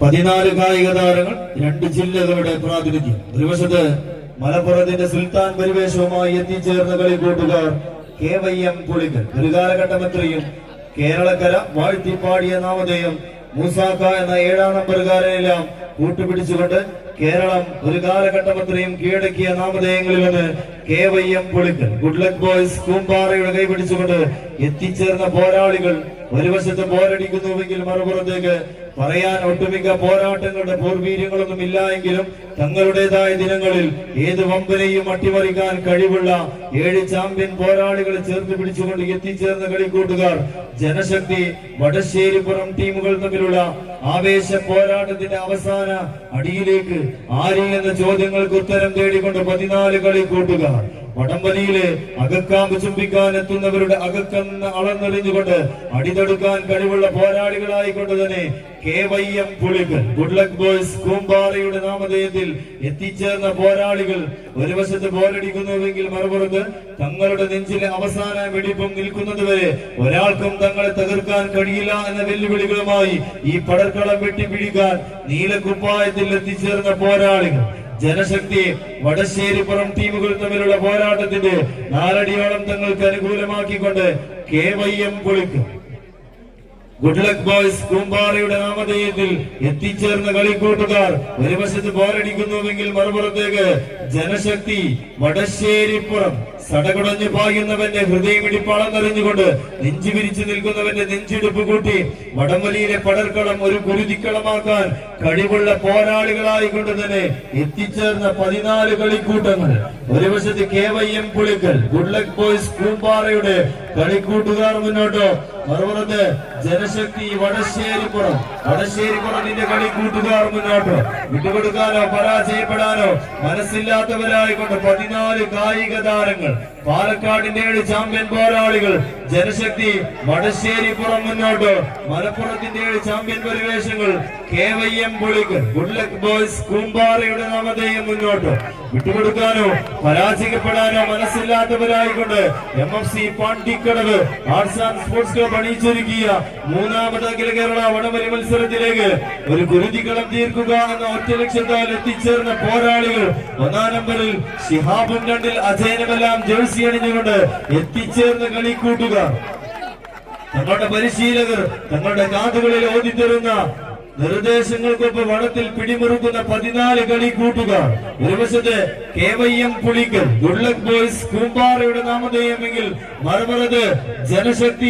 പതിനാല് കായിക താരങ്ങൾ രണ്ട് ജില്ലകളുടെ പ്രാതിനിധ്യം. ഒരു വശത്ത് മലപ്പുറത്തിന്റെ സുൽത്താൻ പരിവേഷവുമായി എത്തിച്ചേർന്ന കളിക്കൂട്ടുകാർ കെ വൈ എം പുളിക്കൽ ഒരു കാലഘട്ടം എത്രയും കേരളക്കര വാഴ്ത്തിപ്പാടിയ നാമധേയം മൂസാക്ക എന്ന ഏഴാം നമ്പറുകാരനെല്ലാം കൂട്ടുപിടിച്ചുകൊണ്ട് കേരളം ഒരു കാലഘട്ടം അത്രയും കീഴടക്കിയ നാമധേയങ്ങളിൽ നിന്ന് K Y M Pulikkal good luck boys കൂമ്പാറയുടെ കൈപിടിച്ചുകൊണ്ട് എത്തിച്ചേർന്ന പോരാളികൾ ഒരു വശത്ത് പോരടിക്കുന്നുവെങ്കിൽ മറുപുറത്തേക്ക് പറയാൻ ഒട്ടുമിക്ക പോരാട്ടങ്ങളുടെ പൂർവീര്യങ്ങളൊന്നും ഇല്ല എങ്കിലും തങ്ങളുടേതായ ദിനങ്ങളിൽ ഏത് വമ്പനെയും അട്ടിമറിക്കാൻ കഴിവുള്ള ഏഴ് ചാമ്പ്യൻ പോരാളികളെ ചേർത്ത് പിടിച്ചുകൊണ്ട് എത്തിച്ചേർന്ന കളിക്കൂട്ടുകാർ ജനശക്തി വടശ്ശേരിപ്പുറം ടീമുകൾ തമ്മിലുള്ള ആവേശ പോരാട്ടത്തിന്റെ അവസാന അടിയിലേക്ക് ആരി എന്ന ചോദ്യങ്ങൾക്ക് ഉത്തരം തേടിക്കൊണ്ട് പതിനാല് കളിക്കൂട്ടുകാർ വടംവലിയിലെ അകക്കാമ്പ് ചുംബിക്കാൻ എത്തുന്നവരുടെ അകക്കെന്ന് അളന്നെറിഞ്ഞുകൊണ്ട് അടിതെടുക്കാൻ കഴിവുള്ള പോരാളികളായിക്കൊണ്ട് തന്നെ ബോയ്സ് നാമധേയത്തിൽ എത്തിച്ചേർന്ന പോരാളികൾ ഒരു വശത്ത് പോരടിക്കുന്നുവെങ്കിൽ മറുപുറത്ത് തങ്ങളുടെ നെഞ്ചിലെ അവസാന വെടിപ്പും നിൽക്കുന്നതുവരെ ഒരാൾക്കും തങ്ങളെ തകർക്കാൻ കഴിയില്ല എന്ന വെല്ലുവിളികളുമായി ഈ പടർക്കളം വെട്ടിപ്പിടിക്കാൻ നീലക്കുപ്പായത്തിൽ എത്തിച്ചേർന്ന പോരാളികൾ. ജനശക്തി വടശ്ശേരിപ്പുറം ടീമുകൾ തമ്മിലുള്ള പോരാട്ടത്തിന്റെ നാലടിയോളം തങ്ങൾക്ക് അനുകൂലമാക്കിക്കൊണ്ട് കെ വൈ എം പൊളിക്കും ഗുഡ് ലക്ക് ബോയ്സ് കൂമ്പാറയുടെ നാമധേയത്തിൽ എത്തിച്ചേർന്ന കളിക്കൂട്ടുകാർ ഒരു വശത്ത് പോരടിക്കുന്നുവെങ്കിൽ മറുപുറത്തേക്ക് ജനശക്തി വടശ്ശേരിപ്പുറം. സടകുടഞ്ഞു പായുന്നവന്റെ നിറഞ്ഞുകൊണ്ട് നെഞ്ചു വിരിച്ചു നിൽക്കുന്നവന്റെ നെഞ്ചിടിപ്പ് കൂട്ടി വടംവലിയിലെ പടർക്കളം ഒരു കുരുതിക്കളമാക്കാൻ കഴിവുള്ള പോരാളികളായിക്കൊണ്ട് തന്നെ എത്തിച്ചേർന്ന പതിനാല് കളിക്കൂട്ടങ്ങൾ. ഒരു വശത്ത് K Y M Pulikkal. Good luck boys കൂമ്പാറയുടെ കളിക്കൂട്ടുകാർ മുന്നോട്ടോ. മറുപുറത്ത് ജനശക്തി വടശ്ശേരിപ്പുറം നിന്റെ കളിക്കൂട്ടുകാർ മുന്നോട്ടോ. വിട്ടുകൊടുക്കാനോ പരാജയപ്പെടാനോ മനസ്സില്ലാത്തവരായിക്കൊണ്ട് പതിനാല് കായിക താരങ്ങൾ പാലക്കാടിന്റെ ഏഴ് ചാമ്പ്യൻ പോരാളികൾ ജനശക്തി വടശ്ശേരിപ്പുറം മുന്നോട്ടോ. മലപ്പുറത്തിന്റെ ഏഴ് ചാമ്പ്യൻ പരിവേഷങ്ങൾ കെ വൈ എം പുളിക്ക് ഗുഡ് ലക്ക് ബോയ്സ് കൂമ്പാറയുടെ നാമധേയം മുന്നോട്ട്. വിട്ടുകൊടുക്കാനോ പരാജയപ്പെടാനോ മനസ്സില്ലാത്തവരായിക്കൊണ്ട് M F C Pandikkadavu arts and sports club അണിയിച്ചൊരുക്കിയ മൂന്നാമത് അഖില കേരള വടംവലി മത്സരത്തിലേക്ക് ഒരു കുരുതിക്കളം തീർക്കുക എന്ന ഒറ്റ ലക്ഷ്യത്താൽ എത്തിച്ചേർന്ന പോരാളികൾ ഒന്നാം നമ്പറിൽ ഷിഹാബും രണ്ടിൽ അജയനുമെല്ലാം ജേഴ്സി അണിഞ്ഞുകൊണ്ട് എത്തിച്ചേർന്ന കൂട്ടുക തങ്ങളുടെ പരിശീലകർ തങ്ങളുടെ കാതുകളിൽ ഓതിത്തരുന്ന നിർദ്ദേശങ്ങൾക്കൊപ്പം വടത്തിൽ പിടിമുറുക്കുന്ന പതിനാല് കളി കൂട്ടുകാർ ഒരു വശത്ത് K Y M Pulikkal good luck boys കൂമ്പാറയുടെ നാമധേയമെങ്കിൽ മറുപറത് ജനശക്തി